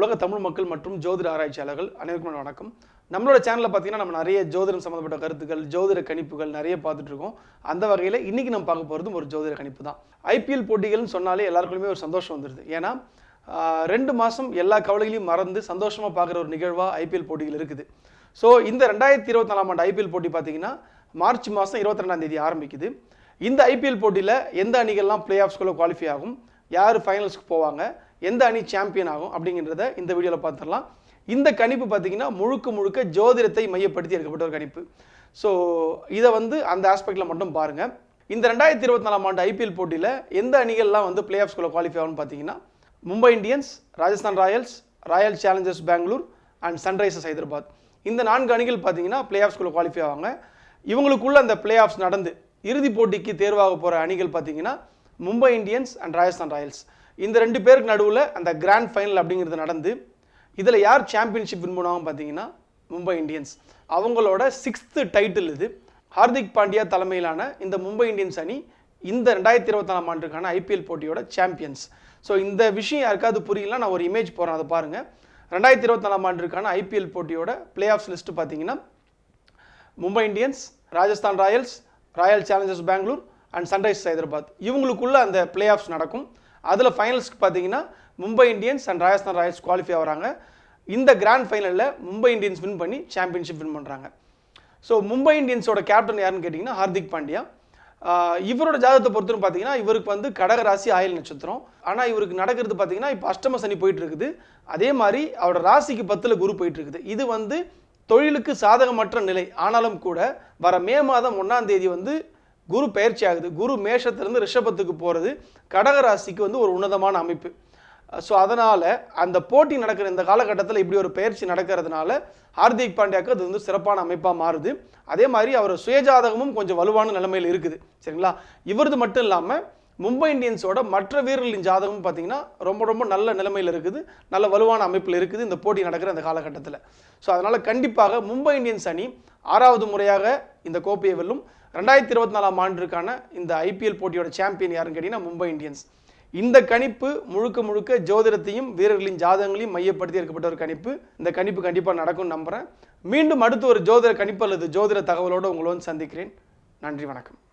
உலக தமிழ் மக்கள் மற்றும் ஜோதிட ஆராய்ச்சியாளர்கள் அனைவருக்கும் வணக்கம். நம்மளோட சேனலில் பார்த்தீங்கன்னா நம்ம நிறைய ஜோதிடம் சம்மந்தப்பட்ட கருத்துக்கள் ஜோதிட கணிப்புகள் நிறைய பார்த்துட்டு இருக்கோம். அந்த வகையில் இன்றைக்கி நம்ம பார்க்க போகிறதும் ஒரு ஜோதிட கணிப்பு தான். ஐபிஎல் போட்டிகள்னு சொன்னாலே எல்லாருக்குமே ஒரு சந்தோஷம் வந்துடுது ஏன்னா ரெண்டு மாதம் எல்லா கவலைகளையும் மறந்து சந்தோஷமாக பார்க்குற ஒரு நிகழ்வாக ஐபிஎல் போட்டிகள் இருக்குது. ஸோ இந்த ரெண்டாயிரத்தி இருபத்தி நாலாம் ஆண்டு ஐபிஎல் போட்டி பார்த்தீங்கன்னா மார்ச் மாதம் இருபத்தி ரெண்டாம் தேதி ஆரம்பிக்குது. இந்த ஐபிஎல் போட்டியில் எந்த அணிகள்லாம் பிளே ஆஃப்ஸ்குள்ளே குவாலிஃபை ஆகும்? யார் ஃபைனல்ஸ்க்கு போவாங்க எந்த அணி சாம்பியன் ஆகும் அப்படிங்கிறத இந்த வீடியோவில் பார்த்துடலாம். இந்த கணிப்பு பார்த்தீங்கன்னா முழுக்க முழுக்க ஜோதிடத்தை மையப்படுத்தி எடுக்கப்பட்ட ஒரு கணிப்பு. ஸோ இதை வந்து அந்த ஆஸ்பெக்டில் மட்டும் பாருங்கள் இந்த ரெண்டாயிரத்தி இருபத்தி நாலாம் ஆண்டு ஐபிஎல் போட்டியில் எந்த அணிகள்லாம் வந்து பிளே ஆஃப்ஸ்குள்ளே குவாலிஃபை ஆகும்னு பார்த்தீங்கன்னா Mumbai Indians Rajasthan Royals Royal Challengers Bangalore and Sunrisers Hyderabad. இந்த நான்கு அணிகள் பார்த்தீங்கன்னா பிளே ஆஃப்ஸ்குள்ளே குவாலிஃபை ஆவாங்க. இவங்களுக்குள்ள அந்த பிளே ஆஃப்ஸ் நடந்து இறுதிப் போட்டிக்கு தேர்வாக போகிற அணிகள் பார்த்தீங்கன்னா Mumbai Indians and Rajasthan Royals. இந்த ரெண்டு பேருக்கு நடுவில் அந்த கிராண்ட் ஃபைனல் அப்படிங்கிறது நடந்து இதில் யார் சாம்பியன்ஷிப் வின் பண்ணுவாங்க பார்த்தீங்கன்னா மும்பை இந்தியன்ஸ். அவங்களோட சிக்ஸ்த்து டைட்டில் இது. ஹார்திக் பாண்டியா தலைமையிலான இந்த மும்பை இந்தியன்ஸ் அணி இந்த ரெண்டாயிரத்தி இருபத்தாலாம் ஆண்டுக்கான ஐபிஎல் போட்டியோட சாம்பியன்ஸ் ஸோ இந்த விஷயம் யாருக்காவது புரியல நான் ஒரு இமேஜ் போகிறேன் அதை பாருங்கள் ரெண்டாயிரத்தி இருபத்தாலாம் ஆண்டுக்கான ஐபிஎல் போட்டியோட பிளே ஆஃப்ஸ் லிஸ்ட்டு பார்த்தீங்கன்னா Mumbai Indians Rajasthan Royals Royal Challengers Bangalore and Sunrise Hyderabad இவங்களுக்குள்ளே அந்த பிளே ஆஃப்ஸ் நடக்கும். அதில் ஃபைனல்ஸ்க்கு பார்த்தீங்கன்னா Mumbai Indians and Rajasthan Royals qualify ஆகிறாங்க. இந்த கிராண்ட் ஃபைனலில் மும்பை இந்தியன்ஸ் வின் பண்ணி சாம்பியன்ஷிப் வின் பண்ணுறாங்க ஸோ மும்பை இந்தியன்ஸோட கேப்டன் யாருன்னு கேட்டிங்கன்னா ஹார்திக் பாண்டியா. இவரோட ஜாதகத்தை பொறுத்தரும் பார்த்தீங்கன்னா இவருக்கு வந்து கடக ராசி ஆயில் நட்சத்திரம். ஆனால் இவருக்கு நடக்கிறது பார்த்தீங்கன்னா இப்போ அஷ்டம சனி போயிட்டு இருக்குது. அதே மாதிரி அவரோட ராசிக்கு பத்தில் குரு போயிட்டு இருக்குது. இது வந்து தொழிலுக்கு சாதகமற்ற நிலை. ஆனாலும் கூட வர மே மாதம் ஒன்றாம் தேதி வந்து குரு பயிற்சி ஆகுது. குரு மேஷத்திலிருந்து ரிஷபத்துக்கு போகிறது கடகராசிக்கு வந்து ஒரு உன்னதமான அமைப்பு. ஸோ அதனால் அந்த போட்டி நடக்கிற இந்த காலகட்டத்தில் இப்படி ஒரு பயிற்சி நடக்கிறதுனால ஹார்திக் பாண்டியாவுக்கு அது வந்து சிறப்பான அமைப்பாக மாறுது. அதே மாதிரி அவர் சுயஜாதகமும் கொஞ்சம் வலுவான நிலைமையில் இருக்குது. சரிங்களா? இவரது மட்டும் இல்லாமல் மும்பை இந்தியன்ஸோட மற்ற வீரர்களின் ஜாதகமும் பார்த்தீங்கன்னா ரொம்ப ரொம்ப நல்ல நிலைமையில் இருக்குது. நல்ல வலுவான அமைப்பில் இருக்குது இந்த போட்டி நடக்கிற அந்த காலகட்டத்தில். ஸோ அதனால் கண்டிப்பாக மும்பை இந்தியன்ஸ் அணி ஆறாவது முறையாக இந்த கோப்பையை வெல்லும். ரெண்டாயிரத்தி இருபத்தி நாலாம் ஆண்டிற்கான இந்த ஐபிஎல் போட்டியோட சாம்பியன் யாருன்னு கேட்டிங்கன்னா மும்பை இந்தியன்ஸ். இந்த கணிப்பு முழுக்க முழுக்க ஜோதிடத்தையும் வீரர்களின் ஜாதகங்களையும் மையப்படுத்தி எடுக்கப்பட்ட ஒரு கணிப்பு. இந்த கணிப்பு கண்டிப்பாக நடக்கும்னு நம்புகிறேன் மீண்டும் அடுத்து ஒரு ஜோதிட கணிப்பு அல்லது ஜோதிட தகவலோடு உங்களோடு சந்திக்கிறேன். நன்றி வணக்கம்.